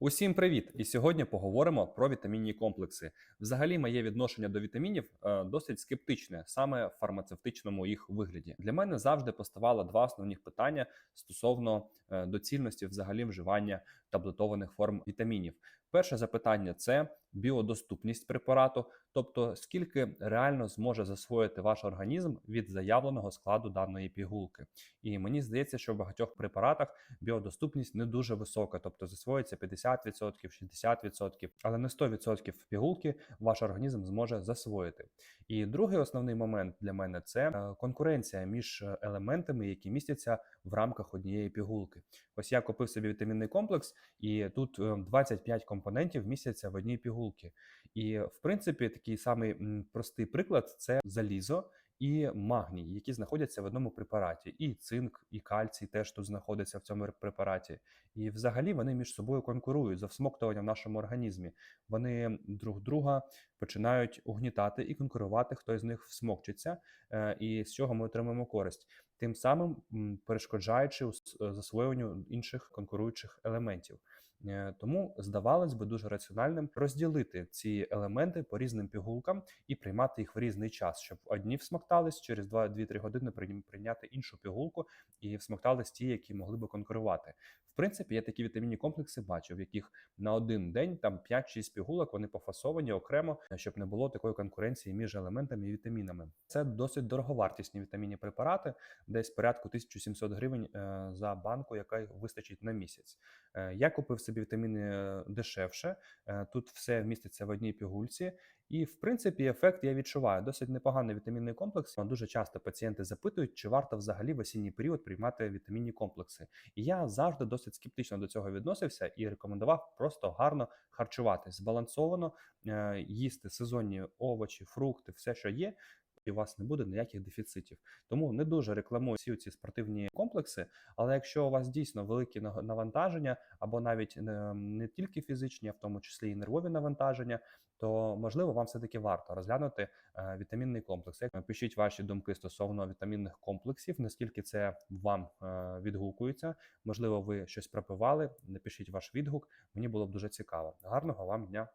Усім привіт! І сьогодні поговоримо про вітамінні комплекси. Взагалі, моє відношення до вітамінів е, досить скептичне, саме в фармацевтичному їх вигляді. Для мене завжди поставало два основних питання стосовно е, доцільності взагалі вживання таблетованих форм вітамінів. Перше запитання це біодоступність препарату, тобто скільки реально зможе засвоїти ваш організм від заявленого складу даної пігулки. І мені здається, що в багатьох препаратах біодоступність не дуже висока, тобто засвоїться 50%, 60%, але не 100% пігулки ваш організм зможе засвоїти. І другий основний момент для мене це е, конкуренція між е, елементами, які містяться в рамках однієї пігулки. Ось я купив собі вітамінний комплекс, і тут е, 25 компонентів містяться в одній пігулці. І в принципі, такий самий простий приклад це залізо. І магній, які знаходяться в одному препараті, і цинк, і кальцій теж тут знаходяться в цьому препараті. І взагалі вони між собою конкурують за всмоктування в нашому організмі. Вони друг друга починають угнітати і конкурувати, хто з них всмокчиться, е, і з чого ми отримаємо користь, тим самим перешкоджаючи е, засвоєнню інших конкуруючих елементів. Е, Тому здавалось би дуже раціональним розділити ці елементи по різним пігулкам і приймати їх в різний час, щоб одні всмоктались через 2-3 години прийняти іншу пігулку і всмоктались ті, які могли би конкурувати. В принципі, я такі вітамінні комплекси бачив, в яких на один день там 5-6 пігулок вони пофасовані окремо, щоб не було такої конкуренції між елементами і вітамінами. Це досить дороговартісні вітамінні препарати, десь порядку 1700 гривень е, за банку, яка вистачить на місяць. Е, Я купив собі вітаміни е, дешевше. Тут все вміститься в одній пігульці, і в принципі ефект я відчуваю. Досить непоганий вітамінний комплекс. Дуже часто пацієнти запитують, чи варто взагалі в осінній період приймати вітамінні комплекси. І я завжди досить скептично до цього відносився і рекомендував просто гарно харчувати збалансовано, їсти сезонні овочі, фрукти, все, що є. І у вас не буде ніяких дефіцитів. Тому не дуже рекламую всі ці спортивні комплекси. Але якщо у вас дійсно великі навантаження, або навіть не, не тільки фізичні, а в тому числі і нервові навантаження, то можливо вам все таки варто розглянути е, вітамінний комплекс. Як- Пишіть ваші думки стосовно вітамінних комплексів, наскільки це вам е, відгукується. Можливо, ви щось пропивали. Напишіть ваш відгук. Мені було б дуже цікаво. Гарного вам дня!